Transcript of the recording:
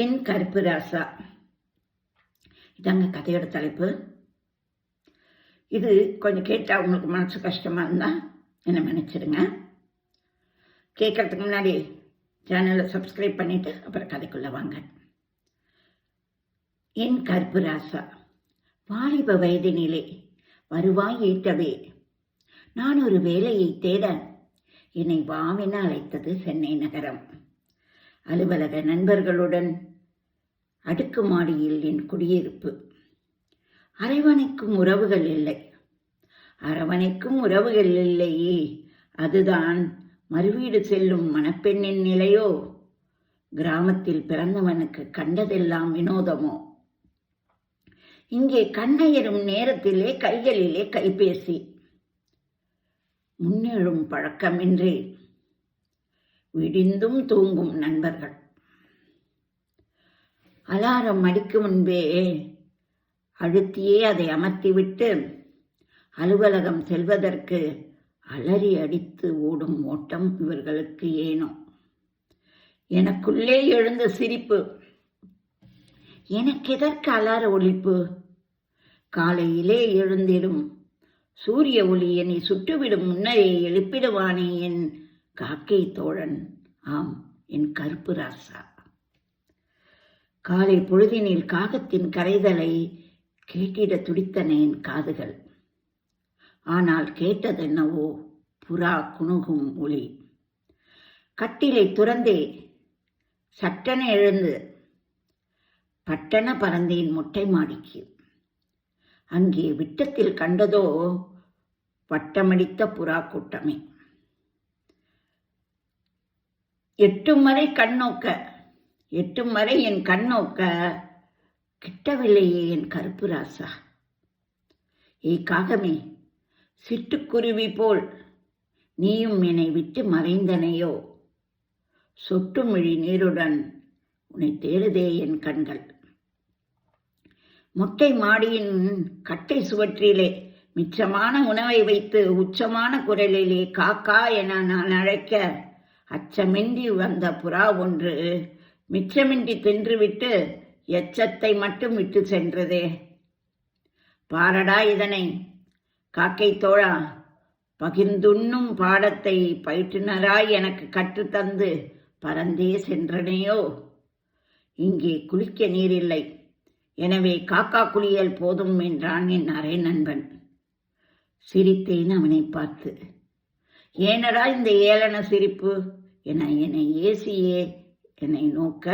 என் கருப்பு ராசா. இதாங்க கதையோட தலைப்பு. இது கொஞ்சம் கேட்டால் உங்களுக்கு மனசு கஷ்டமாக இருந்தால் என்ன நினச்சிருங்க கேட்கறதுக்கு முன்னாடி சேனலை சப்ஸ்கிரைப் பண்ணிவிட்டு அப்புறம் கதைக்குள்ளே வாங்க. என் கருப்பு ராசா வாலிப வயதினிலே வருவாய் ஈட்டவே நான் ஒரு வேலையை தேட என்னை வாவென அழைத்தது சென்னை நகரம். அலுவலக நண்பர்களுடன் அடுக்குமாடியில் என் குடியிருப்பு. அரவணைக்கும் உறவுகள் இல்லை. அரவணைக்கும் உறவுகள் இல்லையே. அதுதான் மறுவீடு செல்லும் மணப்பெண்ணின் நிலையோ? கிராமத்தில் பிறந்தவனுக்கு கண்டதெல்லாம் வினோதமோ? இங்கே கண்ணயரும் நேரத்திலே கைகளிலே கைபேசி. முன்னெழும் பழக்கமின்றி விடிந்தும் தூங்கும் நண்பர்கள். அலாரம் அடிக்கும் முன்பே அழுத்தியே அதை அமர்த்திவிட்டு அலுவலகம் செல்வதற்கு அலறி அடித்து ஓடும் ஓட்டம் இவர்களுக்கு ஏனோ? எனக்குள்ளே எழுந்த சிரிப்பு எனக்கு எதற்கு அலார ஒழிப்பு? காலையிலே எழுந்திடும் சூரிய ஒளி என்னை சுட்டுவிடும் முன்னரே எழுப்பிடுவானே என் காக்கை தோழன் ஆம் என் கருப்பு ராசா. காலை பொழுதினில் காகத்தின் கரைதலை கேட்டிட துடித்தன என் காதுகள். ஆனால் கேட்டதென்னவோ புறா குணுகும் ஒளி. கட்டிலை துறந்தே சட்டென எழுந்து பட்டண பரந்தேன் மொட்டை மாடிக்கு. அங்கே விட்டத்தில் கண்டதோ வட்டமடித்த புறா கூட்டமே. எட்டும் வரை கண்ணோக்க. எட்டும் வரை என் கண்ணோக்க. கிட்டவில்லையே என் கருப்பு ராசா. ஏய் காகமே சிட்டுக்குருவி போல் நீயும் என்னை விட்டு மறைந்தனையோ? சொட்டுமிழி நீருடன் உன்னை தேடுதே என் கண்கள். மொட்டை மாடியின் கட்டை சுவற்றிலே மிச்சமான உணவை வைத்து உச்சமான குரலிலே காக்கா என நான் அழைக்க அச்சமின்றி வந்த புறா ஒன்று. மிச்சமின்றி தின்றுவிட்டு எச்சத்தை மட்டும் விட்டு சென்றதே. பாரடா இதனை. காக்கை தோழா பகிர்ந்துண்ணும் பாடத்தை பயிற்றுனராய் எனக்கு கற்றுத்தந்து பறந்தே சென்றனையோ? இங்கே குளிக்க நீரில்லை. எனவே காக்கா குளியல் போதும் என்றான் என் அரை நண்பன். சிரித்தேன் அவனை பார்த்து. ஏனடா இந்த ஏளன சிரிப்பு? என என்னை ஏசியே என்னை நோக்க.